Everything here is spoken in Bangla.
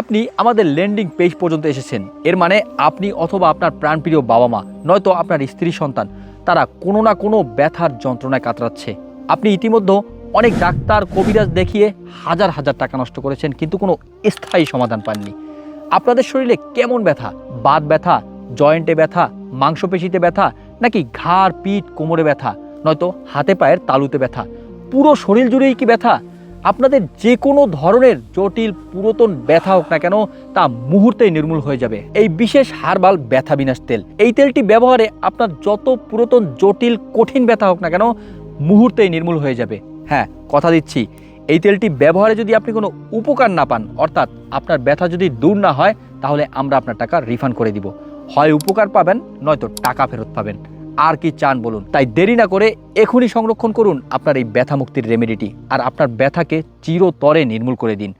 আপনি আমাদের ল্যান্ডিং পেজ পর্যন্ত এসেছেন। এর মানে আপনি অথবা আপনার প্রাণপ্রিয় বাবা মা নয়তো আপনার স্ত্রী, সন্তান, তারা কোনো না কোনো ব্যথার যন্ত্রণায় কাতরাচ্ছে। আপনি ইতিমধ্যে অনেক ডাক্তার, কবিরাজ দেখিয়ে হাজার হাজার টাকা নষ্ট করেছেন, কিন্তু কোনো স্থায়ী সমাধান পাননি। আপনাদের শরীরে কেমন ব্যথা? বাত ব্যথা, জয়েন্টে ব্যথা, মাংসপেশিতে ব্যথা, নাকি ঘাড়, পিঠ, কোমরে ব্যথা, নয়তো হাতে পায়ের তালুতে ব্যথা? পুরো শরীর জুড়েই কি ব্যথা? আপনাদের যে কোনো ধরনের জটিল পুরাতন ব্যথা হোক না কেন, তা মুহূর্তেই নির্মূল হয়ে যাবে। এই বিশেষ হারবাল ব্যথা বিনাশ তেল। এই তেলটি ব্যবহারে আপনার যত পুরাতন জটিল কঠিন ব্যথা হোক না কেন, মুহূর্তেই নির্মূল হয়ে যাবে। হ্যাঁ কথা দিচ্ছি। এই তেলটি ব্যবহারে যদি আপনি কোনো উপকার না পান, অর্থাৎ আপনার ব্যথা যদি দূর না হয়, তাহলে আমরা আপনার টাকা রিফান্ড করে দিব। হয় উপকার পাবেন, নয়তো টাকা ফেরত পাবেন। আর কি চান বলুন? তাই দেরি না করে এখনই সংরক্ষণ করুন আপনার এই ব্যথা মুক্তির রেমেডিটি আর আপনার ব্যথাকে চিরতরে নির্মূল করে দিন।